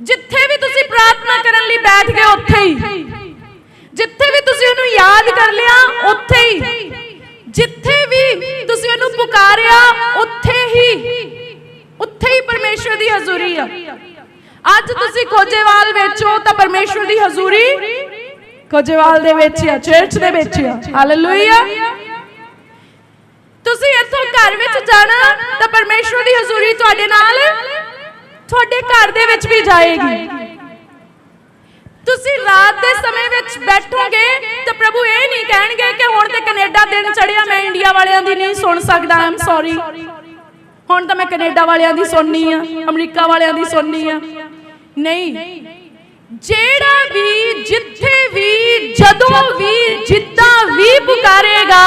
ਜਿੱਥੇ ਵੀ ਤੁਸੀਂ ਪ੍ਰਾਰਥਨਾ ਕਰਨ ਲਈ ਬੈਠ ਗਏ ਉੱਥੇ ਹੀ। ਜਿੱਥੇ ਵੀ ਤੁਸੀਂ ਉਹਨੂੰ ਯਾਦ ਕਰ ਲਿਆ, ਉੱਥੇ ਹੀ। ਜਿੱਥੇ ਵੀ ਤੁਸੀਂ ਉਹਨੂੰ ਪੁਕਾਰਿਆ, ਉੱਥੇ ਹੀ। ਉੱਥੇ ਹੀ ਪਰਮੇਸ਼ਵਰ ਦੀ ਹਜ਼ੂਰੀ ਆ। ਅੱਜ ਤੁਸੀਂ ਖੋਜੇਵਾਲ ਵਿੱਚ ਹੋ ਤਾਂ ਪਰਮੇਸ਼ਵਰ ਦੀ ਹਜ਼ੂਰੀ ਖੋਜੇਵਾਲ ਦੇ ਵਿੱਚ ਆ ਚਰਚ ਦੇ ਵਿੱਚ ਆ। ਹਾਲੇਲੂਇਆ ਤੁਸੀਂ ਇੱਥੋਂ ਘਰ ਵਿੱਚ ਜਾਣਾ ਤਾਂ ਪਰਮੇਸ਼ਵਰ ਦੀ ਹਜ਼ੂਰੀ ਤੁਹਾਡੇ ਨਾਲ ਤੁਹਾਡੇ ਘਰ ਦੇ ਵਿੱਚ ਵੀ ਜਾਏਗੀ। ਤੁਸੀਂ ਰਾਤ ਦੇ ਸਮੇਂ ਵਿੱਚ ਬੈਠੋਗੇ ਤਾਂ ਪ੍ਰਭੂ ਇਹ ਨਹੀਂ ਕਹਿਣਗੇ ਕਿ ਹੁਣ ਤੇ ਕੈਨੇਡਾ ਦਿਨ ਚੜਿਆ ਮੈਂ ਇੰਡੀਆ ਵਾਲਿਆਂ ਦੀ ਨਹੀਂ ਸੁਣ ਸਕਦਾ ਆਮ ਸੌਰੀ ਹੁਣ ਤਾਂ ਮੈਂ ਕੈਨੇਡਾ ਵਾਲਿਆਂ ਦੀ ਸੁਣਨੀ ਆ, ਅਮਰੀਕਾ ਵਾਲਿਆਂ ਦੀ ਸੁਣਨੀ ਆ। ਨਹੀਂ ਜਿਹੜਾ ਵੀ ਜਿੱਥੇ ਵੀ, ਜਦੋਂ ਵੀ, ਜਿੱਦਾਂ ਵੀ ਪੁਕਾਰੇਗਾ,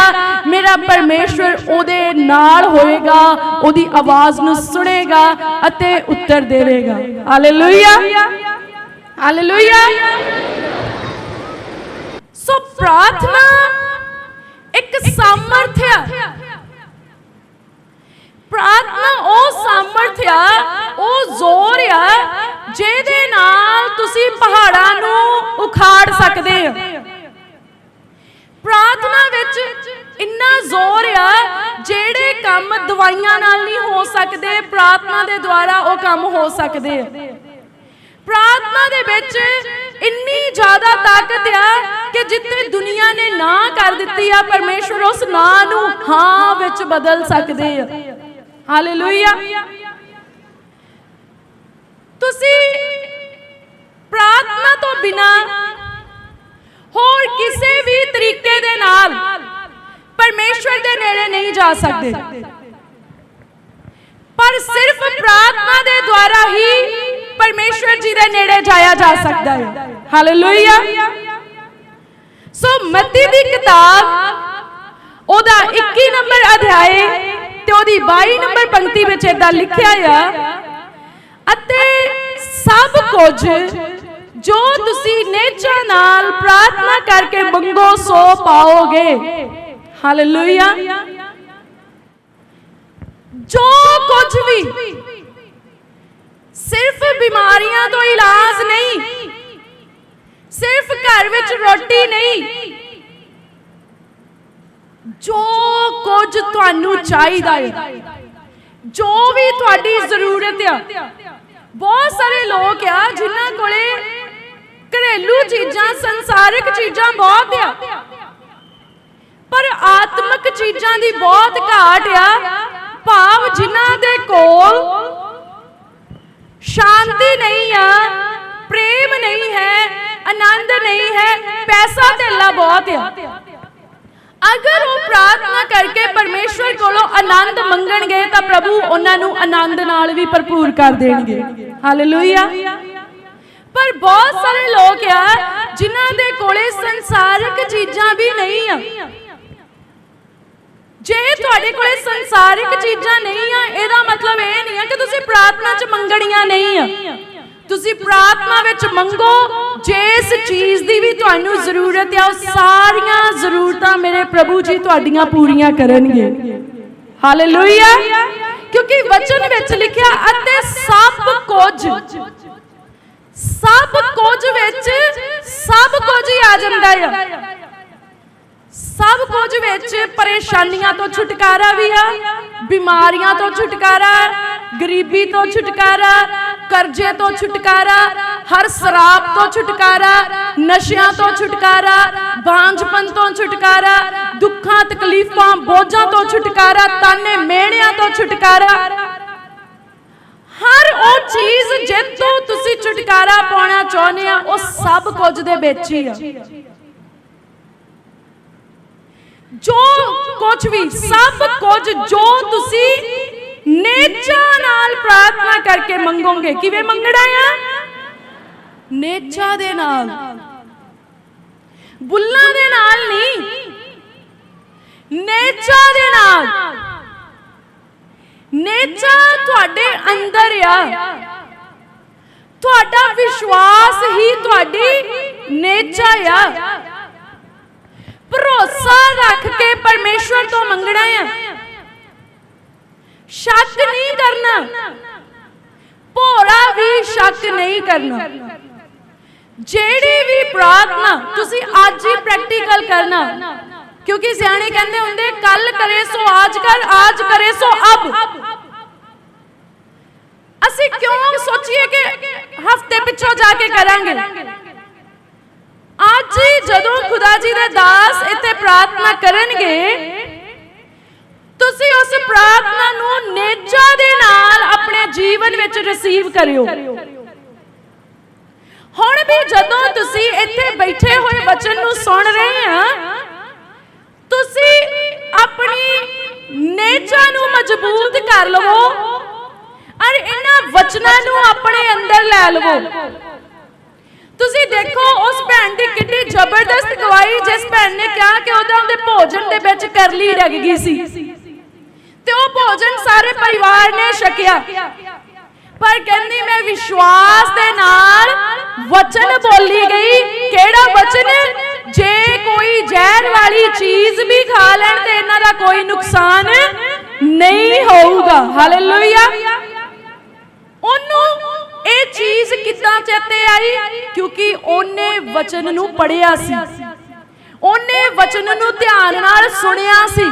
ਮੇਰਾ ਪਰਮੇਸ਼ਵਰ ਉਹਦੇ ਨਾਲ ਹੋਏਗਾ, ਉਹਦੀ ਆਵਾਜ਼ ਨੂੰ ਸੁਣੇਗਾ ਅਤੇ ਉੱਤਰ ਦੇਵੇਗਾ। ਹਾਲੇਲੂਇਆ ਹਾਲੇਲੂਇਆ ਸੋ ਪ੍ਰਾਰਥਨਾ ਇੱਕ ਸਾਮਰਥ ਹੈ ਪ੍ਰਾਰਥਨਾ ਤੁਸੀਂ ਪਹਾੜਾਂ ਨੂੰ ਉਖਾੜ ਸਕਦੇ ਹੋ। ਪ੍ਰਾਰਥਨਾ ਵਿੱਚ ਇੰਨਾ ਜ਼ੋਰ ਆ, ਜਿਹੜੇ ਕੰਮ ਦਵਾਈਆਂ ਨਾਲ ਨਹੀਂ ਹੋ ਸਕਦੇ, ਪ੍ਰਾਰਥਨਾ ਦੇ ਦੁਆਰਾ ਉਹ ਕੰਮ ਹੋ ਸਕਦੇ ਆ। ਪ੍ਰਾਰਥਨਾ ਦੇ ਵਿੱਚ ਇੰਨੀ ਜ਼ਿਆਦਾ ਤਾਕਤ ਆ ਕਿ ਜਿੱਥੇ ਦੁਨੀਆ ਨੇ ਨਾ ਕਰ ਦਿੱਤੀ ਆ, ਪਰਮੇਸ਼ਵਰ ਉਸ ਨਾ ਨੂੰ ਹਾਂ ਵਿੱਚ ਬਦਲ ਸਕਦੇ ਆ। ਹਾਲੇਲੂਇਆ ਤੁਸੀਂ ਪ੍ਰਾਰਥਨਾ ਤੋਂ ਬਿਨਾ ਹੋਰ ਕਿਸੇ ਵੀ ਤਰੀਕੇ ਦੇ ਨਾਲ ਪਰਮੇਸ਼ਵਰ ਦੇ ਨੇੜੇ ਨਹੀਂ ਜਾ ਸਕਦੇ। ਪਰ ਸਿਰਫ ਪ੍ਰਾਰਥਨਾ ਦੇ ਦੁਆਰਾ ਹੀ ਪਰਮੇਸ਼ਵਰ ਜੀ ਦੇ ਨੇੜੇ ਜਾਇਆ ਜਾ ਸਕਦਾ ਹੈ। ਹਾਲੇਲੂਇਆ ਸੋ ਮਤੀ ਦੀ ਕਿਤਾਬ, ਉਹਦਾ 21 ਨੰਬਰ ਅਧਿਆਏ ਤੇ ਉਹਦੀ 22 ਨੰਬਰ ਪੰਕਤੀ ਵਿੱਚ ਇਦਾਂ ਲਿਖਿਆ ਆ, ਅਤੇ ਸਭ ਕੁਝ ਜੋ ਤੁਸੀਂ ਨੇਚਾ ਨਾਲ ਪ੍ਰਾਰਥਨਾ ਕਰਕੇ ਮੰਗੋ, ਸੋ ਪਾਓਗੇ। ਹਾਲੇਲੂਇਆ ਜੋ ਕੁਝ ਵੀ ਸਿਰਫ ਬਿਮਾਰੀਆਂ ਤੋਂ ਇਲਾਜ ਨਹੀਂ, ਸਿਰਫ ਘਰ ਵਿੱਚ ਰੋਟੀ ਨਹੀਂ, ਜੋ ਕੁਝ ਤੁਹਾਨੂੰ ਚਾਹੀਦਾ ਹੈ, ਜੋ ਵੀ ਤੁਹਾਡੀ ਜ਼ਰੂਰਤ ਆ। ਬਹੁਤ ਸਾਰੇ ਲੋਕ ਆ ਜਿਨ੍ਹਾਂ ਕੋਲੇ ਘਰੇਲੂ ਚੀਜ਼ਾਂ, ਸੰਸਾਰਿਕ ਚੀਜ਼ਾਂ ਬਹੁਤ ਆ। ਪਰ ਆਤਮਿਕ ਚੀਜ਼ਾਂ ਦੀ ਬਹੁਤ ਘਾਟ ਆ। ਭਾਵ ਜਿਨ੍ਹਾਂ ਦੇ ਕੋਲ ਸ਼ਾਂਤੀ ਨਹੀਂ ਆ, ਪ੍ਰੇਮ ਨਹੀਂ ਹੈ, ਆਨੰਦ ਨਹੀਂ ਹੈ, ਪੈਸਾ ਧੇਲਾ ਬਹੁਤ ਆ। ਅਗਰ ਉਹ ਪ੍ਰਾਰਥਨਾ ਕਰਕੇ ਪਰਮੇਸ਼ਵਰ ਕੋਲੋਂ ਆਨੰਦ ਮੰਗਣਗੇ ਤਾਂ ਪ੍ਰਭੂ ਉਹਨਾਂ ਨੂੰ ਆਨੰਦ ਨਾਲ ਵੀ ਭਰਪੂਰ ਕਰ ਦੇਣਗੇ। ਹਾਲੇਲੂਇਆ ਪਰ ਬਹੁਤ ਸਾਰੇ ਲੋਕ ਆ ਜਿਨ੍ਹਾਂ ਦੇ ਕੋਲੇ ਸੰਸਾਰਿਕ ਚੀਜ਼ਾਂ ਵੀ ਨਹੀਂ ਆ। ਜੇ ਤੁਹਾਡੇ ਕੋਲੇ ਸੰਸਾਰਿਕ ਚੀਜ਼ਾਂ ਨਹੀਂ ਆ, ਇਹਦਾ ਮਤਲਬ ਇਹ ਨਹੀਂ ਆ ਕਿ ਤੁਸੀਂ ਪ੍ਰਾਰਥਨਾ 'ਚ ਮੰਗਣੀਆਂ ਨਹੀਂ ਆ। ਤੁਸੀਂ ਪ੍ਰਾਰਥਨਾ ਵਿੱਚ ਮੰਗੋ, ਜਿਸ ਚੀਜ਼ ਦੀ ਵੀ ਤੁਹਾਨੂੰ ਜ਼ਰੂਰਤ ਹੈ ਉਹ ਸਾਰੀਆਂ ਜ਼ਰੂਰਤਾਂ ਮੇਰੇ ਪ੍ਰਭੂ ਜੀ ਤੁਹਾਡੀਆਂ ਪੂਰੀਆਂ ਕਰਨਗੇ। ਹਾਲੇਲੂਇਆ ਕਿਉਂਕਿ ਵਚਨ ਵਿੱਚ ਲਿਖਿਆ, ਅਤੇ ਸਭ ਕੁਝ ਸਭ ਕੁਝ ਵਿੱਚ ਸਭ ਕੁਝ ਹੀ ਆ ਜਾਂਦਾ ਹੈ ਸਭ ਕੁਝ ਵਿੱਚ ਪਰੇਸ਼ਾਨੀਆਂ ਤੋਂ ਛੁਟਕਾਰਾ ਵੀ ਆ, ਬਿਮਾਰੀਆਂ ਤੋਂ ਛੁਟਕਾਰਾ, ਗਰੀਬੀ ਤੋਂ ਛੁਟਕਾਰਾ, ਕਰਜ਼ੇ ਤੋਂ ਛੁਟਕਾਰਾ, ਹਰ ਸ਼ਰਾਬ ਤੋਂ ਛੁਟਕਾਰਾ, ਨਸ਼ਿਆਂ ਤੋਂ ਛੁਟਕਾਰਾ ਬਾਂਝਪਨ ਤੋਂ ਛੁਟਕਾਰਾ, ਦੁੱਖਾਂ, ਤਕਲੀਫਾਂ, ਬੋਝਾਂ ਤੋਂ ਛੁਟਕਾਰਾ, ਤਾਨੇ ਮਿਹਣਿਆਂ ਤੋਂ ਛੁਟਕਾਰਾ। ਹਰ ਉਹ ਚੀਜ਼ ਜਿੱਤੋਂ ਤੁਸੀਂ ਛੁਟਕਾਰਾ ਪਾਉਣਾ ਚਾਹੁੰਦੇ ਆ ਉਹ ਸਭ ਕੁਝ ਦੇ ਵਿੱਚ ਹੀ ਆ। ਜੋ ਕੁਝ ਵੀ, ਸਭ ਕੁਝ ਜੋ ਤੁਸੀਂ ਨੇਚਾ ਨਾਲ ਪ੍ਰਾਰਥਨਾ ਕਰਕੇ ਮੰਗੋਗੇ, ਕਿਵੇਂ ਮੰਗਣਾ ਆ? ਨੇਚਾ ਦੇ ਨਾਲ। ਬੁੱਲਾਂ ਦੇ ਨਾਲ ਨਹੀਂ। ਨੇਚਾ ਦੇ ਨਾਲ। ਨੇਚਾ ਤੁਹਾਡੇ ਅੰਦਰ ਆ। ਤੁਹਾਡਾ ਵਿਸ਼ਵਾਸ ਹੀ ਤੁਹਾਡੀ ਨੇਚਾ ਆ। ਭਰੋਸਾ ਰੱਖ ਕੇ ਪਰਮੇਸ਼ਵਰ ਤੋਂ ਮੰਗਣਾ ਆ। ਸ਼ੱਕ ਨਹੀਂ ਕਰਨਾ। ਭੋਰਾ ਵੀ ਸ਼ੱਕ ਨਹੀਂ ਕਰਨਾ। ਜਿਹੜੀ ਵੀ ਪ੍ਰਾਰਥਨਾ ਤੁਸੀਂ ਅੱਜ ਹੀ ਪ੍ਰੈਕਟੀਕਲ ਕਰਨਾ। ਕਿਉਂਕਿ ਸਿਆਣੇ ਕਹਿੰਦੇ ਹੁੰਦੇ ਕੱਲ ਕਰੇ ਸੋ ਆਜ ਕਰ ਆਜ ਕਰੇ ਸੋ ਅਬ। ਅਸੀਂ ਕਿਉਂ ਸੋਚੀਏ ਕਿ ਹਫ਼ਤੇ ਪਿੱਛੋਂ ਜਾ ਕੇ ਕਰਾਂਗੇ? ਅੱਜ ਜਦੋਂ ਖੁਦਾ ਜੀ ਦੇ ਦਾਸ ਇੱਥੇ ਪ੍ਰਾਰਥਨਾ ਕਰਨਗੇ, ਤੁਸੀਂ ਉਸ ਪ੍ਰਾਰਥਨਾ ਨੂੰ ਨੇਜਾ ਦੇ ਨਾਲ ਆਪਣੇ ਜੀਵਨ ਵਿੱਚ ਰਿਸੀਵ ਕਰਿਓ। ਹੁਣ ਵੀ ਜਦੋਂ ਤੁਸੀਂ ਇੱਥੇ ਬੈਠੇ ਹੋਏ ਵਚਨ ਨੂੰ ਸੁਣ ਰਹੇ ਆ, ਤੁਸੀਂ ਆਪਣੀ ਨੇਜਾ ਨੂੰ ਮਜ਼ਬੂਤ ਕਰ ਲਵੋ। ਔਰ ਇਹਨਾਂ ਵਚਨਾਂ ਨੂੰ ਆਪਣੇ ਅੰਦਰ ਲੈ ਲਵੋ। ਤੁਸੀਂ ਦੇਖੋ, ਉਸ ਭੈਣ ਦੀ ਕਿੰਨੀ ਜ਼ਬਰਦਸਤ ਗਵਾਹੀ ਜਿਸ ਭੈਣ ਨੇ ਕਿਹਾ ਕਿ ਉਹਦਾ ਦੇ ਭੋਜਨ ਦੇ ਵਿੱਚ ਕਰਲੀ ਡਗ ਗਈ ਸੀ। ਤੇ ਉਹ ਭੋਜਨ ਸਾਰੇ ਪਰਿਵਾਰ ਨੇ ਛਕਿਆ। ਪਰ ਕਹਿੰਦੀ, ਮੈਂ ਵਿਸ਼ਵਾਸ ਦੇ ਨਾਲ ਵਚਨ ਬੋਲੀ ਗਈ, ਕਿਹੜਾ ਵਚਨ? ਜੇ ਕੋਈ ਜ਼ਹਿਰ ਵਾਲੀ ਚੀਜ਼ ਵੀ ਖਾ ਲੈਣ ਤੇ ਇਹਨਾਂ ਦਾ ਕੋਈ ਨੁਕਸਾਨ ਨਹੀਂ ਹੋਊਗਾ। ਹਾਲੇਲੂਇਆ ਉਹਨੂੰ ਇਹ ਚੀਜ਼ ਕਿੱਦਾਂ ਚੇਤੇ ਆਈ? ਕਿਉਂਕਿ ਉਹਨੇ ਵਚਨ ਨੂੰ ਪੜਿਆ ਸੀ। ਉਹਨੇ ਵਚਨ ਨੂੰ ਧਿਆਨ ਨਾਲ ਸੁਣਿਆ ਸੀ।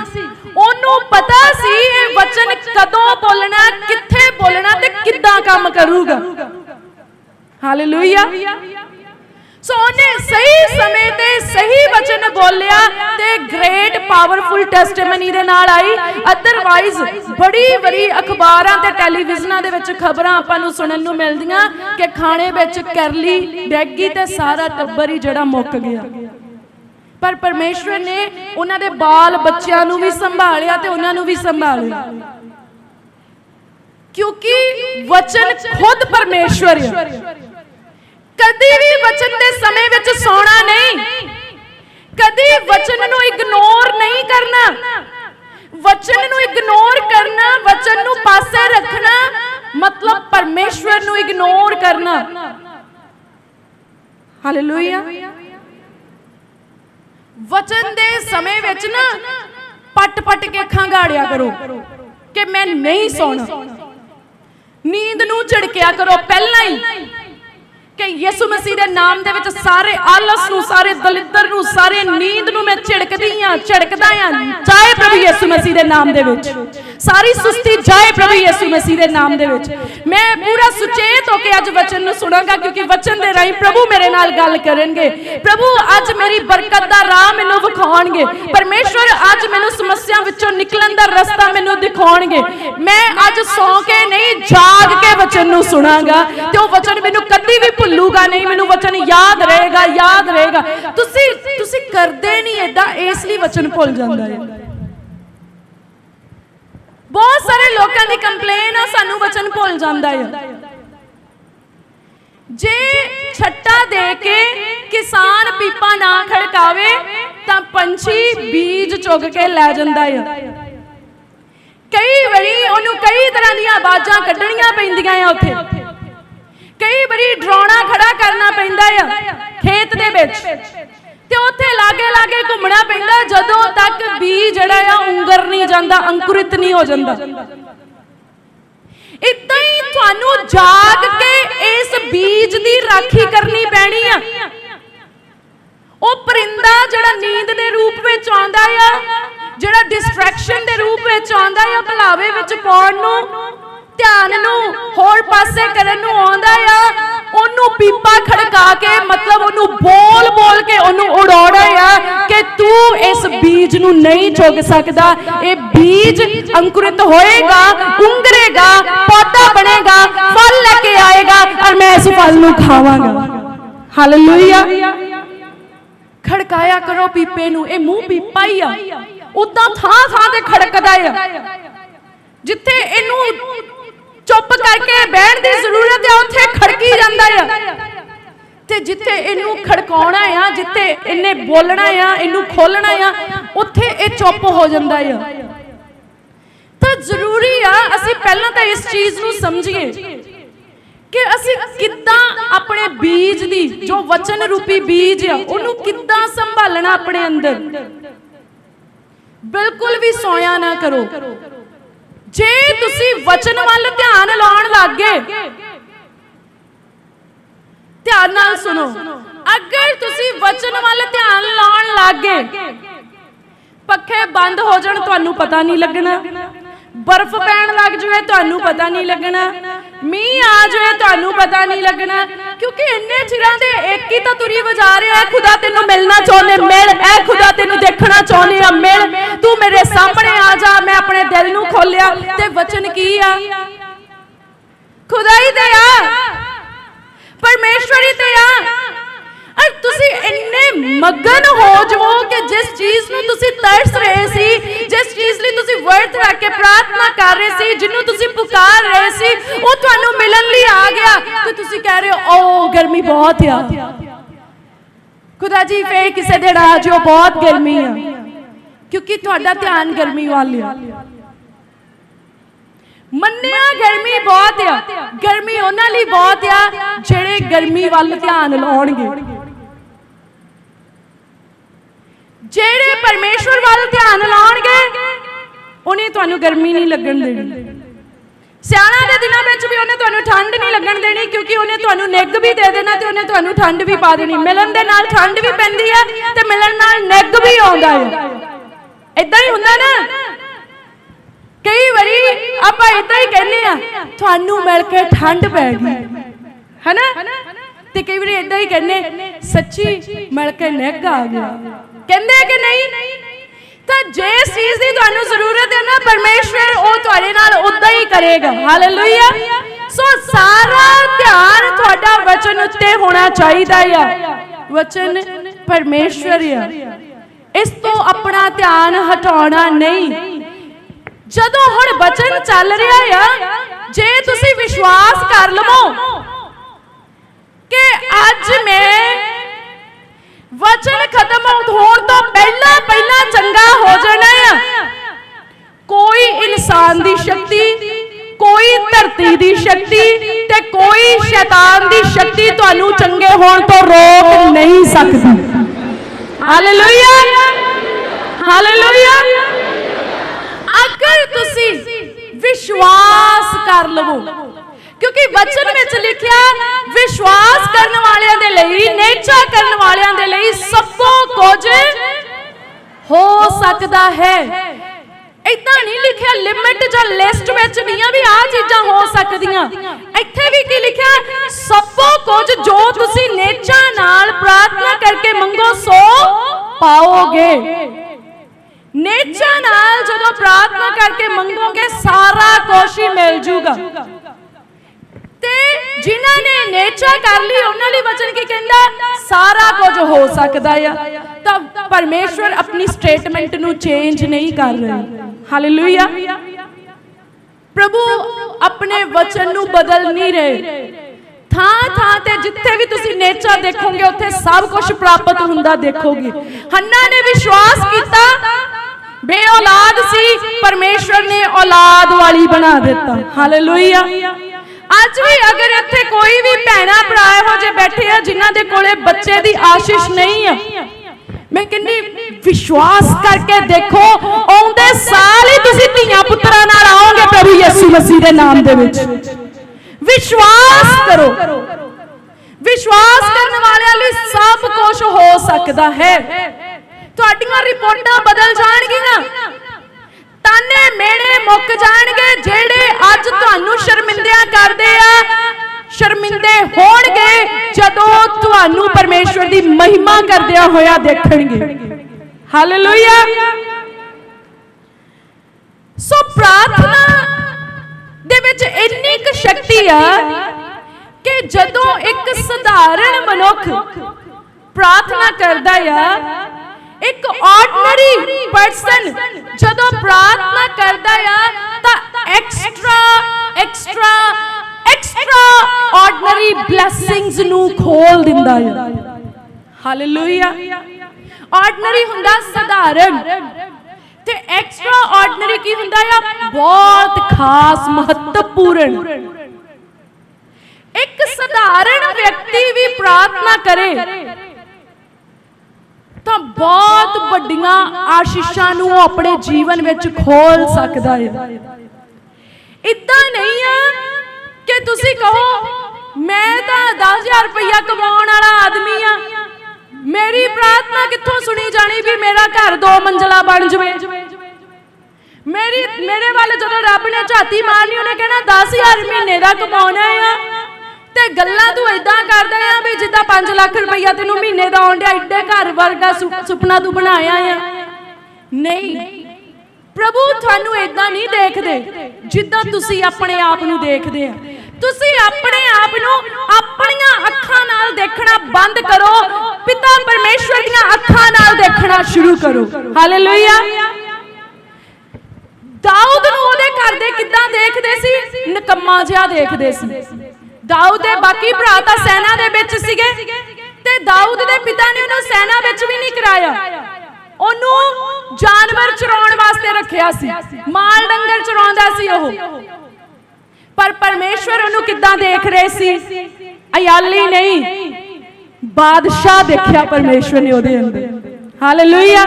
ਉਹਨੂੰ ਪਤਾ ਸੀ ਇਹ ਵਚਨ ਕਦੋਂ ਬੋਲਣਾ, ਕਿੱਥੇ ਬੋਲਣਾ ਤੇ ਕਿੱਦਾਂ ਕੰਮ ਕਰੂਗਾ। ਹਾਲੇਲੂਇਆ ਸੋ ਉਹਨੇ ਸਹੀ ਸਮੇਂ ਤੇ ਸਹੀ ਵਚਨ ਬੋਲਿਆ ਤੇ ਗ੍ਰੇਟ ਪਾਵਰਫੁਲ ਟੈਸਟੀਮਨੀ ਦੇ ਨਾਲ ਆਈ। ਅਦਰਵਾਈਜ਼ ਬੜੀ ਬੜੀ ਅਖਬਾਰਾਂ ਤੇ ਟੈਲੀਵਿਜ਼ਨਾਂ ਦੇ ਵਿੱਚ ਖਬਰਾਂ ਆਪਾਂ ਨੂੰ ਸੁਣਨ ਨੂੰ ਮਿਲਦੀਆਂ ਕਿ ਖਾਣੇ ਵਿੱਚ ਕਰਲੀ, ਡੈਗੀ ਤੇ ਸਾਰਾ ਟੱਬਰ ਹੀ ਜਿਹੜਾ ਮੁੱਕ ਗਿਆ। ਪਰ ਪਰਮੇਸ਼ਵਰ ਨੇ ਉਹਨਾਂ ਦੇ ਬਾਲ ਬੱਚਿਆਂ ਨੂੰ ਵੀ ਸੰਭਾਲਿਆ ਤੇ ਉਹਨਾਂ ਨੂੰ ਵੀ ਸੰਭਾਲਿਆ। ਕਿਉਂਕਿ ਵਚਨ ਖੁਦ ਪਰਮੇਸ਼ਵਰ ਹੈ ਕਦੀ ਵੀ ਵਚਨ ਦੇ ਸਮੇਂ ਵਿੱਚ ਸੌਣਾ ਨਹੀਂ। ਕਦੀ ਵਚਨ ਨੂੰ ਇਗਨੋਰ ਨਹੀਂ ਕਰਨਾ। ਵਚਨ ਨੂੰ ਇਗਨੋਰ ਕਰਨਾ, ਵਚਨ ਨੂੰ ਪਾਸੇ ਰੱਖਣਾ, ਮਤਲਬ ਪਰਮੇਸ਼ਵਰ ਨੂੰ ਇਗਨੋਰ ਕਰਨਾ। ਹਾਲੇਲੂਇਆ ਵਚਨ ਦੇ ਸਮੇਂ ਵਿੱਚ ਨਾ ਪਟ ਪਟ ਕੇ ਅੱਖਾਂ ਗਾੜਿਆ ਕਰੋ ਕਿ ਮੈਂ ਨਹੀਂ ਸੌਣਾ। ਨੀਂਦ ਨੂੰ ਝੜਕਿਆ ਕਰੋ, ਪਹਿਲਾਂ ਹੀ। ਕਿ ਯਿਸੂ ਮਸੀਹ ਦੇ ਨਾਮ ਦੇ ਵਿੱਚ ਸਾਰੇ ਆਲਸ ਨੂੰ, ਸਾਰੇ ਦਲਿੱਦਰ ਨੂੰ, ਸਾਰੇ ਨੀਂਦ ਨੂੰ ਮੈਂ ਝਿੜਕਦੀ ਆ ਝੜਕਦਾ ਆ ਜਾਏ ਪ੍ਰਭੂ ਯਿਸੂ ਮਸੀਹ ਦੇ ਨਾਮ ਦੇ ਵਿੱਚ। ਸਾਰੀ ਸੁਸਤੀ ਜਾਏ ਪ੍ਰਭੂ ਯਿਸੂ ਮਸੀਹ ਦੇ ਨਾਮ ਦੇ ਵਿੱਚ। ਮੈਂ ਪੂਰਾ ਸੁਚੇਤ ਹੋ ਕੇ ਅੱਜ ਵਚਨ ਨੂੰ ਸੁਣਾਂਗਾ, ਕਿਉਂਕਿ ਵਚਨ ਦੇ ਰਾਹੀਂ ਪ੍ਰਭੂ ਮੇਰੇ ਨਾਲ ਗੱਲ ਕਰਨਗੇ। ਪ੍ਰਭੂ, ਅੱਜ ਮੇਰੀ ਬਰਕਤ ਦਾ ਰਾਹ ਮੈਨੂੰ ਵਿਖਾਉਣਗੇ। ਪਰਮੇਸ਼ਵਰ, ਅੱਜ ਮੈਨੂੰ ਸਮੱਸਿਆ ਵਿੱਚੋਂ ਨਿਕਲਣ ਦਾ ਰਸਤਾ ਮੈਨੂੰ ਦਿਖਾਉਣਗੇ। ਮੈਂ ਅੱਜ ਸੌ ਕੇ ਨਹੀਂ, ਜਾਗ ਕੇ ਵਚਨ ਨੂੰ ਸੁਣਾਂਗਾ, ਤੇ ਉਹ ਵਚਨ ਮੈਨੂੰ ਕਦੀ ਵੀ ਭੁੱਲੂਗਾ ਨਹੀਂ, ਮੈਨੂੰ ਵਚਨ ਯਾਦ ਰਹੇਗਾ ਯਾਦ ਰਹੇਗਾ। ਤੁਸੀਂ ਤੁਸੀਂ ਕਰਦੇ ਨਹੀਂ ਏਦਾਂ, ਇਸ ਲਈ ਵਚਨ ਭੁੱਲ ਜਾਂਦਾ ਹੈ। ਬਹੁਤ ਸਾਰੇ ਲੋਕਾਂ ਦੀ ਕੰਪਲੇਨ ਆ, ਸਾਨੂੰ ਵਚਨ ਭੁੱਲ ਜਾਂਦਾ ਹੈ। ਜੇ ਛੱਟਾ ਦੇ ਕੇ ਕਿਸਾਨ ਪੀਪਾ ਨਾ ਖੜਕਾਵੇ, ਤਾਂ ਪੰਛੀ ਬੀਜ ਚੁਗ ਕੇ ਲੈ ਜਾਂਦਾ ਹੈ। ਕਈ ਵਾਰੀ ਉਹਨੂੰ ਕਈ ਤਰ੍ਹਾਂ ਦੀਆਂ ਆਵਾਜ਼ਾਂ ਕੱਢਣੀਆਂ ਪੈਂਦੀਆਂ ਆ ਉੱਥੇ। ਕਈ ਵਾਰੀ ਡਰਾਉਣਾ ਖੜਾ ਕਰਨਾ ਪੈਂਦਾ ਆ, ਖੇਤ ਦੇ ਵਿੱਚ। ਤੇ ਉੱਥੇ ਲਾਗੇ ਲਾਗੇ ਘੁੰਮਣਾ ਪੈਂਦਾ, ਜਦੋਂ ਤੱਕ ਬੀ ਜਿਹੜਾ ਆ ਉਂਗਰ ਨਹੀਂ ਜਾਂਦਾ, ਅੰਕੁਰਿਤ ਨਹੀਂ ਹੋ ਜਾਂਦਾ। ਇਦਾਂ ਹੀ ਤੁਹਾਨੂੰ ਜਾਗ ਕੇ ਇਸ ਬੀਜ ਦੀ ਰਾਖੀ ਕਰਨੀ ਪੈਣੀ ਆ। ਉਹ ਪਰਿੰਦਾ ਜਿਹੜਾ ਨੀਂਦ ਦੇ ਰੂਪ ਵਿੱਚ ਆਉਂਦਾ ਆ, ਜਿਹੜਾ ਡਿਸਟਰੈਕਸ਼ਨ ਦੇ ਰੂਪ ਵਿੱਚ ਆਉਂਦਾ ਆ, ਭਲਾਵੇ ਵਿੱਚ ਪਾਉਣ ਨੂੰ। ਧਿਆਨ ਨੂੰ, ਹੋਰ ਪਾਸੇ ਕਰਨ ਨੂੰ ਆਉਂਦਾ ਆ। ਉਹਨੂੰ ਪੀਪਾ ਖੜਕਾ ਕੇ, ਮਤਲਬ ਉਹਨੂੰ ਬੋਲ ਬੋਲ ਕੇ ਉਹਨੂੰ ਉਡਾਉਣਾ ਆ ਕਿ ਤੂੰ ਇਸ ਬੀਜ ਨੂੰ ਨਹੀਂ ਚੁਗ ਸਕਦਾ। ਇਹ ਬੀਜ ਅੰਕੁਰਿਤ ਹੋਏਗਾ, ਉਂਗਰੇਗਾ, ਪੌਦਾ ਬਣੇਗਾ, ਫਲ ਲੈ ਕੇ ਆਏਗਾ ਔਰ ਮੈਂ ਇਸ ਫਲ ਨੂੰ ਖਾਵਾਂਗਾ। ਹਾਲੇਲੂਇਆ ਖੜਕਾਇਆ ਕਰੋ ਪੀਪੇ ਨੂੰ, ਇਹ ਮੂੰਹ ਪੀਪਾ ਹੀ ਆ। ਉਦਾਂ ਥਾਂ ਥਾਂ ਤੇ ਖੜਕਦਾ ਆ। ਜਿੱਥੇ ਇਹਨੂੰ ਚੁੱਪ ਕਰਕੇ ਬਹਿਣ ਦੀ ਜ਼ਰੂਰਤ ਆ, ਉੱਥੇ ਖੜਕੀ ਜਾਂਦਾ ਆ। ਤੇ ਜਿੱਥੇ ਇਹਨੂੰ ਖੜਕਾਉਣਾ ਆ, ਜਿੱਥੇ ਇਹਨੇ ਬੋਲਣਾ ਆ, ਇਹਨੂੰ ਖੋਲਣਾ ਆ, ਉੱਥੇ ਇਹ ਚੁੱਪ ਹੋ ਜਾਂਦਾ ਆ। ਤਾਂ ਜ਼ਰੂਰੀ ਆ, ਅਸੀਂ ਪਹਿਲਾਂ ਤਾਂ ਇਸ ਚੀਜ਼ ਨੂੰ ਸਮਝੀਏ ਕਿ ਅਸੀਂ ਕਿੱਦਾਂ ਆਪਣੇ ਬੀਜ ਦੀ, ਜੋ ਵਚਨ ਰੂਪੀ ਬੀਜ ਆ, ਉਹਨੂੰ ਕਿੱਦਾਂ ਸੰਭਾਲਣਾ ਆਪਣੇ ਅੰਦਰ। ਬਿਲਕੁਲ ਵੀ ਸੋਇਆ ਨਾ ਕਰੋ। ਜੇ ਤੁਸੀਂ ਵਚਨ ਵੱਲ ਧਿਆਨ ਲਾਉਣ ਲੱਗ ਗਏ, ਧਿਆਨ ਨਾਲ ਸੁਣੋ। ਅਗਰ ਤੁਸੀਂ ਵਚਨ ਵੱਲ ਧਿਆਨ ਲਾਉਣ ਲੱਗ ਗਏ, ਪੱਖੇ ਬੰਦ ਹੋ ਜਾਣ, ਤੁਹਾਨੂੰ ਪਤਾ ਨਹੀਂ ਲੱਗਣਾ। ਬਰਫ਼ ਪੈਣ ਲੱਗ ਜਾਵੇ ਤੁਹਾਨੂੰ ਪਤਾ ਨਹੀਂ ਲੱਗਣਾ। ਮੀਂਹ ਆ ਜਾਵੇ, ਤੁਹਾਨੂੰ ਪਤਾ ਨਹੀਂ ਲੱਗਣਾ। ਕਿਉਂਕਿ ਇੰਨੇ ਚਿਰਾਂ ਦੇ ਇੱਕ ਹੀ ਤਾਂ ਤੁਰੀ ਵਜਾ ਰਿਹਾ ਹੈ, ਖੁਦਾ ਤੈਨੂੰ ਮਿਲਣਾ ਚਾਹੁੰਦੇ, ਮਿਲ। ਐ ਖੁਦਾ ਤੈਨੂੰ ਦੇਖਣਾ ਚਾਹੁੰਦੇ ਆ, ਮਿਲ। ਤੂੰ ਮੇਰੇ ਸਾਹਮਣੇ ਆ ਜਾ, ਮੈਂ ਆਪਣੇ ਦਿਲ ਨੂੰ ਖੋਲਿਆ। ਤੇ ਵਚਨ ਕੀ ਆ? ਖੁਦਾਈ ਤੇ ਆ। ਪਰਮੇਸ਼ਵਰੀ ਤੇ ਆ। ਅਰ ਤੁਸੀਂ ਇੰਨੇ ਮਗਨ ਹੋ ਜਾਵੋ ਕਿ ਜਿਸ ਚੀਜ਼ ਨੂੰ ਤੁਸੀਂ ਤਰਸ ਰਹੇ ਸੀ, ਜਿਸ ਚੀਜ਼ ਲਈ ਤੁਸੀਂ ਵਰਤ ਰੱਖ ਕੇ ਪ੍ਰਾਰਥਨਾ ਕਰ ਰਹੇ ਸੀ, ਜਿਹਨੂੰ ਤੁਸੀਂ ਪੁਕਾਰ ਰਹੇ ਸੀ, ਉਹ ਤੁਹਾਨੂੰ ਮਿਲਣ ਲਈ ਆ ਗਿਆ। ਤੇ ਤੁਸੀਂ ਕਹਿ ਰਹੇ ਹੋ ਓ ਗਰਮੀ ਬਹੁਤ ਆ। ਖੁਦਾ ਜੀ, ਫੇਰ ਕਿਸੇ ਦੇ ਰਾਹ ਬਹੁਤ ਗਰਮੀ ਆ। ਕਿਉਂਕਿ ਤੁਹਾਡਾ ਧਿਆਨ ਗਰਮੀ ਵੱਲ ਆ। ਮੰਨਿਆ ਗਰਮੀ ਬਹੁਤ ਆ। ਗਰਮੀ ਉਹਨਾਂ ਲਈ ਬਹੁਤ ਆ, ਜਿਹੜੇ ਗਰਮੀ ਵੱਲ ਧਿਆਨ ਲਾਉਣਗੇ। ਜਿਹੜੇ ਪਰਮੇਸ਼ਵਰ ਵੱਲ ਧਿਆਨ ਲਾਉਣਗੇ, ਉਹਨੇ ਤੁਹਾਨੂੰ ਗਰਮੀ ਨਹੀਂ ਲੱਗਣ ਦੇਣੀ। ਸਿਆਣਾ ਦੇ ਦਿਨਾਂ ਵਿੱਚ ਵੀ ਉਹਨੇ ਤੁਹਾਨੂੰ ਠੰਡ ਨਹੀਂ ਲੱਗਣ ਦੇਣੀ, ਕਿਉਂਕਿ ਉਹਨੇ ਤੁਹਾਨੂੰ ਨਿੱਘ ਵੀ ਦੇ ਦੇਣਾ ਤੇ ਉਹਨੇ ਤੁਹਾਨੂੰ ਠੰਡ ਵੀ ਪਾ ਦੇਣੀ। ਮਿਲਣ ਦੇ ਨਾਲ ਠੰਡ ਵੀ ਪੈਂਦੀ ਹੈ ਤੇ ਮਿਲਣ ਨਾਲ ਨਿੱਘ ਵੀ ਆਉਂਦਾ ਹੈ। ਇਦਾਂ ਹੀ ਹੁੰਦਾ ਨਾ। ਕਈ ਵਾਰੀ ਆਪਾਂ ਇਦਾਂ ਹੀ ਕਹਿੰਦੇ ਆ ਤੁਹਾਨੂੰ ਮਿਲ ਕੇ ਠੰਡ ਪੈ ਗਈ। ਹੈਨਾ? ਤੇ ਕਈ ਵਾਰੀ ਇਦਾਂ ਹੀ ਕਹਿੰਦੇ, ਸੱਚੀ ਮਿਲ ਕੇ ਨਿੱਘ ਆ ਗਿਆ। ਕਹਿੰਦੇ ਕਿ ਨਹੀਂ? ਤਾਂ ਜਿਸ ਚੀਜ਼ ਦੀ ਤੁਹਾਨੂੰ ਜ਼ਰੂਰਤ ਹੈ ਨਾ, ਪਰਮੇਸ਼ਵਰ ਉਹ ਤੁਹਾਡੇ ਨਾਲ ਉਦਾਂ ਹੀ ਕਰੇਗਾ। ਹਾਲੇਲੂਇਆ ਸੋ ਸਾਰਾ ਧਿਆਨ ਤੁਹਾਡਾ ਵਚਨ ਉੱਤੇ ਹੋਣਾ ਚਾਹੀਦਾ ਆ। ਵਚਨ ਪਰਮੇਸ਼ਵਰ ਆ। ਇਸ ਤੋਂ ਆਪਣਾ ਧਿਆਨ ਹਟਾਉਣਾ ਨਹੀਂ। ਜਦੋਂ ਹੁਣ ਬਚਨ ਚੱਲ ਰਿਹਾ ਆ, ਜੇ ਤੁਸੀਂ ਵਿਸ਼ਵਾਸ ਕਰ ਲਵੋ ਕਿ ਅੱਜ ਮੈਂ ਵਚਨ ਖਤਮ ਹੋਣ ਸ਼ਕਤੀ ਤੇ ਕੋਈ ਸ਼ੈਤਾਨ ਦੀ ਸ਼ਕਤੀ ਤੁਹਾਨੂੰ ਚੰਗੇ ਹੋਣ ਤੋਂ ਰੋਕ ਨਹੀਂ ਸਕਦੀ। ਹਾਲੇਲੂਇਆ ਹਾਲੇਲੂਇਆ ਅਗਰ ਤੁਸੀਂ ਵਿਸ਼ਵਾਸ ਕਰ ਲਵੋ, ਕਿਉਂਕਿ ਵਚਨ ਵਿੱਚ ਲਿਖਿਆ, ਵਿਸ਼ਵਾਸ ਕਰਨ ਵਾਲਿਆਂ ਦੇ ਲਈ, ਨੇਚਾ ਕਰਨ ਵਾਲਿਆਂ ਦੇ ਲਈ ਸਭੋ ਕੁਝ ਹੋ ਸਕਦਾ ਹੈ। ਇਦਾਂ ਨਹੀਂ ਲਿਖਿਆ ਲਿਮਿਟ ਜਾਂ ਲਿਸਟ ਵਿੱਚ ਨਹੀਂ ਆ ਵੀ ਆਹ ਇੱਥੇ ਵੀ ਕੀ ਲਿਖਿਆ? ਸਭੋ ਕੁਝ ਜੋ ਤੁਸੀਂ ਨੇਚਾ ਨਾਲ ਪ੍ਰਾਰਥਨਾ ਕਰਕੇ ਮੰਗੋ, ਸੋ ਪਾਓਗੇ। ਨੇਚਾ ਨਾਲ ਜਦੋਂ ਪ੍ਰਾਰਥਨਾ ਕਰਕੇ ਮੰਗੋਗੇ, ਸਾਰਾ ਕੁਝ ਹੀ ਮਿਲ ਜੂਗਾ। ਤੇ ਜਿਨ੍ਹਾਂ ਨੇ ਨੇਚਾ ਕਰ ਲਈ, ਉਹਨਾਂ ਲਈ ਵਚਨ ਕੀ ਕਹਿੰਦਾ? ਸਾਰਾ ਕੁਝ ਹੋ ਸਕਦਾ ਆ। ਤਾਂ ਪਰਮੇਸ਼ਵਰ ਆਪਣੀ ਸਟੇਟਮੈਂਟ ਨੂੰ ਚੇਂਜ ਨਹੀਂ ਕਰ ਰਿਹਾ। ਹਾਲੇਲੂਇਆ ਪ੍ਰਭੂ, ਆਪਣੇ ਵਚਨ ਨੂੰ ਬਦਲ ਨਹੀਂ ਰਹੇ। ਥਾਂ ਥਾਂ ਤੇ ਜਿੱਥੇ ਵੀ ਤੁਸੀਂ ਨੇਚਾ ਦੇਖੋਗੇ, ਉੱਥੇ ਸਭ ਕੁਝ ਪ੍ਰਾਪਤ ਹੁੰਦਾ ਦੇਖੋਗੇ। ਹੰਨਾ ਨੇ ਵਿਸ਼ਵਾਸ ਕੀਤਾ ਬੇ ਔਲਾਦ ਸੀ, ਪਰਮੇਸ਼ਵਰ ਨੇ ਔਲਾਦ ਵਾਲੀ ਬਣਾ ਦਿੱਤਾ। ਹਾਲੇਲੂਇਆ ਅੱਜ ਵੀ ਅਗਰ ਇੱਥੇ ਕੋਈ ਵੀ ਭੈਣਾ ਭਰਾ ਇਹੋ ਜਿਹੇ ਬੈਠੇ ਆ, ਜਿਨ੍ਹਾਂ ਦੇ ਕੋਲੇ ਬੱਚੇ ਦੀ ਆਸ਼ੀਸ਼ ਨਹੀਂ ਆ ਮੈਂ ਕਹਿੰਦੀ, ਵਿਸ਼ਵਾਸ ਕਰਕੇ ਦੇਖੋ, ਆਉਂਦੇ ਸਾਲ ਹੀ ਤੁਸੀਂ ਧੀਆਂ ਪੁੱਤਰਾਂ ਨਾਲ ਆਓਗੇ ਪ੍ਰਭੂ ਯਿਸੂ ਮਸੀਹ ਦੇ ਨਾਮ ਦੇ ਵਿੱਚ। ਵਿਸ਼ਵਾਸ ਕਰੋ। ਵਿਸ਼ਵਾਸ ਕਰਨ ਵਾਲਿਆਂ ਲਈ ਸਭ ਕੁਝ ਹੋ ਸਕਦਾ ਹੈ। ਤੁਹਾਡੀਆਂ ਰਿਪੋਰਟਾਂ ਬਦਲ ਜਾਣਗੀਆਂ। ਤਾਨੇ ਮੇੜੇ ਮੁੱਕ ਜਾਣਗੇ ਜਿਹੜੇ ਅੱਜ ਤੁਹਾਨੂੰ ਸ਼ਰਮਿੰਦਿਆਂ ਕਰਦੇ ਆ। ਸ਼ਰਮਿੰਦੇ ਹੋਣਗੇ ਜਦੋਂ ਤੁਹਾਨੂੰ ਪਰਮੇਸ਼ਵਰ ਦੀ ਮਹਿਮਾ ਕਰਦਿਆਂ ਹੋਇਆ ਦੇਖਣਗੇ। ਹਾਲੇਲੂਇਆ ਸੋ ਪ੍ਰਾਰਥਨਾ ਦੇ ਵਿੱਚ ਇੰਨੀ ਕੁ ਸ਼ਕਤੀ ਆ ਕਿ ਜਦੋਂ ਇੱਕ ਸਧਾਰਨ ਮਨੁੱਖ ਪ੍ਰਾਰਥਨਾ ਕਰਦਾ ਆ, ਇੱਕ ਆਰਡੀਨਰੀ ਪਰਸਨ ਜਦੋਂ ਪ੍ਰਾਰਥਨਾ ਕਰਦਾ ਆ, ਤਾਂ extra extra extra ordinary blessings ਨੂੰ ਖੋਲ ਦਿੰਦਾ ਆ ਹਾਲੇਲੂਇਆ ਆਰਡੀਨਰੀ ਹੁੰਦਾ ਸਧਾਰਨ। ਤੇ ਐਕਸਟਰਾ ਆਰਡੀਨਰੀ ਕੀ ਹੁੰਦਾ ਆ? ਬਹੁਤ ਖਾਸ, ਮਹੱਤਵਪੂਰਨ। ਇੱਕ ਸਧਾਰਨ ਵਿਅਕਤੀ ਵੀ ਪ੍ਰਾਰਥਨਾ ਕਰੇ, ਤਾਂ ਬਹੁਤ ਵੱਡੀਆਂ ਆਸ਼ੀਸ਼ਾਂ ਨੂੰ ਉਹ ਆਪਣੇ ਜੀਵਨ ਵਿੱਚ ਖੋਲ ਸਕਦਾ ਹੈ। ਇਦਾਂ ਨਹੀਂ ਆ ਕਿ ਤੁਸੀਂ ਕਹੋ, ਮੈਂ ਤਾਂ 10000 10000 ਰੁਪਇਆ ਕਮਾਉਣ ਵਾਲਾ ਆਦਮੀ ਆ। ਮੇਰੀ ਪ੍ਰਾਰਥਨਾ ਕਿੱਥੋਂ ਸੁਣੀ ਜਾਣੀ ਵੀ ਮੇਰਾ ਘਰ ਦੋ ਮੰਜ਼ਲਾ ਬਣ ਜਵੇ? ਮੇਰੀ, ਮੇਰੇ ਵੱਲ ਜਦੋਂ ਰੱਬ ਨੇ ਝਾਤੀ ਮਾਰਨੀ, ਉਹਨੇ ਕਹਿਣਾ 10000 ਮਹੀਨੇ ਦਾ ਕਮਾਉਣਾ ਆ। ਤੇ ਗੱਲਾਂ ਤੂੰ ਇਦਾਂ ਕਰਦਾ ਆ ਵੀ ਜਿੱਦਾਂ 5 ਲੱਖ ਰੁਪਈਆ ਤੈਨੂੰ ਮਹੀਨੇ ਦਾ ਆਉਣ ਡਿਆ, ਏਡੇ ਘਰ ਵਰਗਾ ਸੁਪਨਾ ਤੂੰ ਬਣਾਇਆ ਆ। ਨਹੀਂ। ਪ੍ਰਭੂ, ਤੁਹਾਨੂੰ ਇਦਾਂ ਨਹੀਂ ਦੇਖਦੇ, ਜਿੱਦਾਂ ਤੁਸੀਂ ਆਪਣੇ ਆਪ ਨੂੰ ਦੇਖਦੇ ਆ। ਤੁਸੀਂ ਆਪਣੇ ਆਪ ਨੂੰ ਆਪਣੀਆਂ ਅੱਖਾਂ ਨਾਲ ਦੇਖਣਾ ਬੰਦ ਕਰੋ। ਪਿਤਾ ਪਰਮੇਸ਼ਵਰ ਦੀਆਂ ਅੱਖਾਂ ਨਾਲ ਦੇਖਣਾ ਸ਼ੁਰੂ ਕਰੋ। ਹਾਲੇਲੂਇਆ ਦਾਊਦ ਨੂੰ ਉਹਦੇ ਘਰ ਦੇ ਕਿੱਦਾਂ ਦੇਖਦੇ ਸੀ? ਨਕੰਮਾ ਜਿਹਾ ਦੇਖਦੇ ਸੀ। ਦਾਊਦ ਦੇ ਬਾਕੀ ਭਰਾ ਤਾਂ ਸੈਨਾ ਦੇ ਵਿੱਚ ਸੀਗੇ ਤੇ ਦਾਊਦ ਦੇ ਪਿਤਾ ਨੇ ਉਹਨੂੰ ਸੈਨਾ ਵਿੱਚ ਵੀ ਨਹੀਂ ਕਰਾਇਆ। ਉਹਨੂੰ ਜਾਨਵਰ ਚਰਾਉਣ ਵਾਸਤੇ ਰੱਖਿਆ ਸੀ। ਮਾਲ ਡੰਗਰ ਚਰਾਉਂਦਾ ਸੀ ਉਹ। ਪਰ ਪਰਮੇਸ਼ਵਰ ਉਹਨੂੰ ਕਿੱਦਾਂ ਦੇਖ ਰਹੇ ਸੀ? ਅਯਾਲੀ ਨਹੀਂ। ਬਾਦਸ਼ਾਹ ਦੇਖਿਆ ਪਰਮੇਸ਼ਵਰ ਨੇ ਉਹਦੇ ਅੰਦਰ। ਹਾਲੇਲੂਇਆ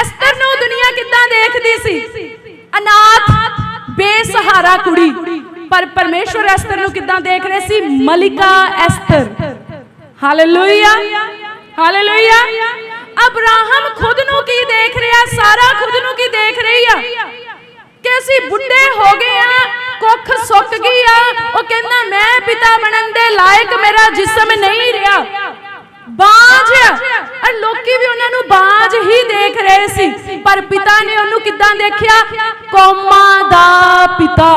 ਐਸਤਰ ਨੂੰ ਦੁਨੀਆ ਕਿੱਦਾਂ ਦੇਖਦੀ ਸੀ? ਅਨਾਥ, ਬੇਸਹਾਰਾ ਕੁੜੀ। ਪਰ ਪਰਮੇਸ਼ਵਰ ਐਸਤਰ ਨੂੰ ਕਿੱਦਾਂ ਦੇਖ ਰਹੇ ਸੀ? ਮਲਿਕਾ ਐਸਤਰ। ਹਾਲੇਲੂਇਆ ਹਾਲੇਲੂਇਆ ਅਬਰਾਹਮ ਖੁਦ ਨੂੰ ਕੀ ਦੇਖ ਰਿਹਾ? ਸਾਰਾ ਖੁਦ ਨੂੰ ਕੀ ਦੇਖ ਰਹੀ ਆ? ਕਿ ਅਸੀਂ ਬੁੱਢੇ ਹੋ ਗਏ ਆ। ਕੁੱਖ ਸੁੱਕ ਗਈ ਆ ਉਹ ਕਹਿੰਦਾ, ਮੈਂ ਪਿਤਾ ਬਣਨ ਦੇ ਲਾਇਕ ਮੇਰਾ ਜਿਸਮ ਨਹੀਂ ਰਿਹਾ। ਬਾਝ ਔਰ ਲੋਕੀ ਵੀ ਉਹਨਾਂ ਨੂੰ ਬਾਝ ਹੀ ਦੇਖ ਰਹੇ ਸੀ। ਪਰ ਪਿਤਾ ਨੇ ਉਹਨੂੰ ਕਿੱਦਾਂ ਦੇਖਿਆ? ਕੌਮਾਂ ਦਾ ਪਿਤਾ।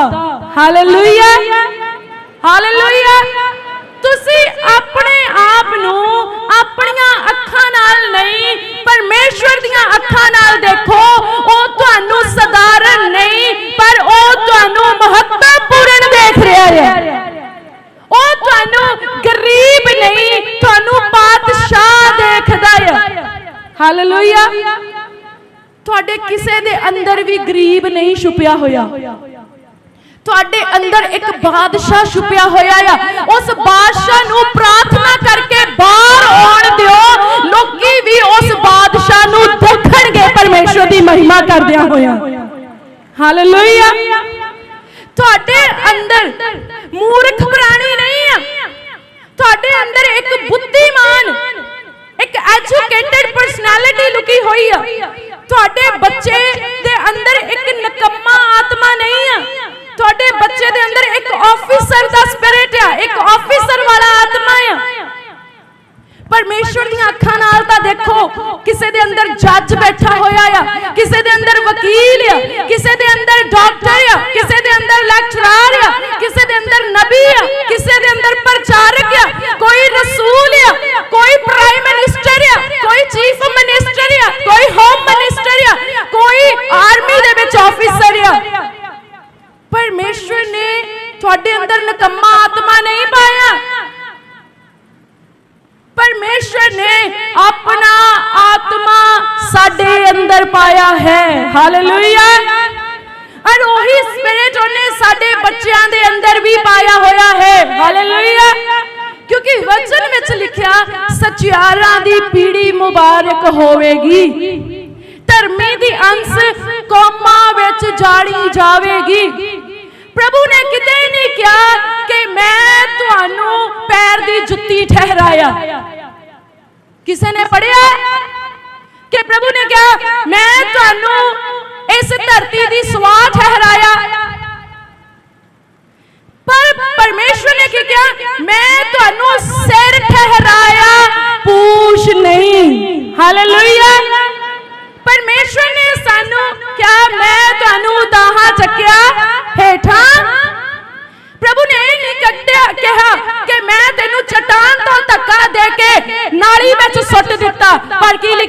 ਹਾਲੇਲੂਇਆ ਹਾਲੇਲੂਇਆ ਤੁਸੀਂ ਆਪਣੇ ਆਪ ਨੂੰ ਆਪਣੀਆਂ ਅੱਖਾਂ ਨਾਲ ਨਹੀਂ, ਪਰਮੇਸ਼ਵਰ ਦੀਆਂ ਅੱਖਾਂ ਨਾਲ ਦੇਖੋ। ਉਹ ਤੁਹਾਨੂੰ ਸਧਾਰਨ ਨਹੀਂ, ਪਰ ਹਾਲੇਲੂਇਆ ਤੁਹਾਡੇ ਕਿਸੇ ਦੇ ਅੰਦਰ ਵੀ ਗਰੀਬ ਨਹੀਂ ਛੁਪਿਆ ਹੋਇਆ। ਤੁਹਾਡੇ ਅੰਦਰ ਇੱਕ ਬਾਦਸ਼ਾਹ ਛੁਪਿਆ ਹੋਇਆ ਆ। ਉਸ ਬਾਦਸ਼ਾਹ ਨੂੰ ਪ੍ਰਾਰਥਨਾ ਕਰਕੇ ਬਾਹਰ ਆਉਣ ਦਿਓ। ਲੋਕੀ ਵੀ ਉਸ ਬਾਦਸ਼ਾਹ ਨੂੰ ਦੇਖਣਗੇ ਪਰਮੇਸ਼ਵਰ ਦੀ ਮਹਿਮਾ ਕਰਦਿਆਂ ਹੋਇਆ। ਹਾਲੇਲੂਇਆ ਤੁਹਾਡੇ ਅੰਦਰ ਮੂਰਖ ਪ੍ਰਾਣੀ ਨਹੀਂ ਆ। ਤੁਹਾਡੇ ਅੰਦਰ ਇੱਕ ਬੁੱਧੀਮਾਨ ਐਜੂਕੇਟਿਡ ਪਰਸਨੈਲਿਟੀ ਲੁਕੀ ਹੋਈ ਆ। ਤੁਹਾਡੇ ਬੱਚੇ ਦੇ ਅੰਦਰ ਇੱਕ ਨਕਮਾ ਆਤਮਾ ਨਹੀਂ ਆ। ਤੁਹਾਡੇ ਬੱਚੇ ਦੇ ਅੰਦਰ ਇੱਕ ਆਫੀਸਰ ਦਾ ਸਪਿਰਿਟ ਆ। ਇੱਕ ਆਫੀਸਰ ਵਾਲਾ ਆਤਮਾ ਆ। ਪਰਮੇਸ਼ਵਰ ਦੀਆਂ ਅੱਖਾਂ ਨਾਲ ਤਾਂ ਦੇਖੋ, ਕਿਸੇ ਦੇ ਅੰਦਰ ਜੱਜ ਬੈਠਾ ਹੋਇਆ ਆ, ਕਿਸੇ ਦੇ ਅੰਦਰ ਵਕੀਲ ਆ, ਕਿਸੇ ਦੇ ਅੰਦਰ ਡਾਕਟਰ ਆ, ਕਿਸੇ ਦੇ ਅੰਦਰ ਲੈਕਚਰਰ ਆ, ਕਿਸੇ ਦੇ ਅੰਦਰ ਨਬੀ ਆ, ਕਿਸੇ ਦੇ ਅੰਦਰ ਪ੍ਰਚਾਰਕ ਆ, ਕੋਈ ਰਸੂਲ ਆ, ਕੋਈ ਪ੍ਰਾਈਮ ਮਿਨਿਸਟਰ ਆ, ਕੋਈ ਚੀਫ ਮਿਨਿਸਟਰ ਆ, ਕੋਈ ਹੋਮ ਮਿਨਿਸਟਰ ਆ, ਕੋਈ ਅੰਦਰ ਹੈ। ਹਾਲੇਲੂਇਆ ਔਰ ਉਹੀ ਸਪਿਰਿਟ ਉਹਨੇ ਸਾਡੇ ਬੱਚਿਆਂ ਦੇ ਅੰਦਰ ਵੀ ਪਾਇਆ ਹੋਇਆ ਹੈ। ਹਾਲੇਲੂਇਆ ਕਿਉਂਕਿ ਵਚਨ ਵਿੱਚ ਲਿਖਿਆ, ਸਚਿਆਰਾਂ ਦੀ ਪੀੜੀ ਮੁਬਾਰਕ ਹੋਵੇਗੀ। ਧਰਮੀ ਦੀ ਅੰਸ ਕੌਮਾਂ ਵਿੱਚ ਜਾੜੀ ਜਾਵੇਗੀ। ਪ੍ਰਭੂ ਨੇ ਕਿਤੇ ਨਹੀਂ ਕਿਹਾ ਕਿ ਮੈਂ ਤੁਹਾਨੂੰ ਪੈਰ ਦੀ ਜੁੱਤੀ ਠਹਿਰਾਇਆ। ਕਿਸੇ ਨੇ ਪੜਿਆ ਕਿ ਪ੍ਰਭੂ ਨੇ ਕਿਹਾ, ਮੈਂ ਤੁਹਾਨੂੰ ਇਸ ਧਰਤੀ ਦੀ ਸਵਾਹ ਠਹਿਰਾਇਆ। ਪਰ ਪਰਮੇਸ਼ਵਰ ਨੇ ਕੀ ਕਿਹਾ? ਮੈਂ ਤੁਹਾਨੂੰ ਸਿਰ ਠਹਿਰਾਇਆ, ਪੂਛ ਨਹੀਂ। ਹਾਲੇਲੂਇਆ ਪਰਮੇਸ਼ਵਰ ਨੇ ਸਾਨੂੰ ਕਿਹਾ, ਮੈਂ ਤੁਹਾਨੂੰ ਉਤਾਹਾਂ ਚੱਕਿਆ ਹੇਠਾਂ। ਪ੍ਰਭੂ ਨੇ ਇਹ ਨਹੀਂ ਕੱਟਿਆ, ਕਿਹਾ ਕਿ ਮੈਂ ਤੈਨੂੰ ਚਟਾਨ ਤੋਂ ਧੱਕਾ ਦੇ ਕੇ ਨਾਲੀ ਵਿੱਚ ਸੁੱਟ ਦਿੱਤਾ। ਪਰ ਕੀ ਲਿਖਿਆ?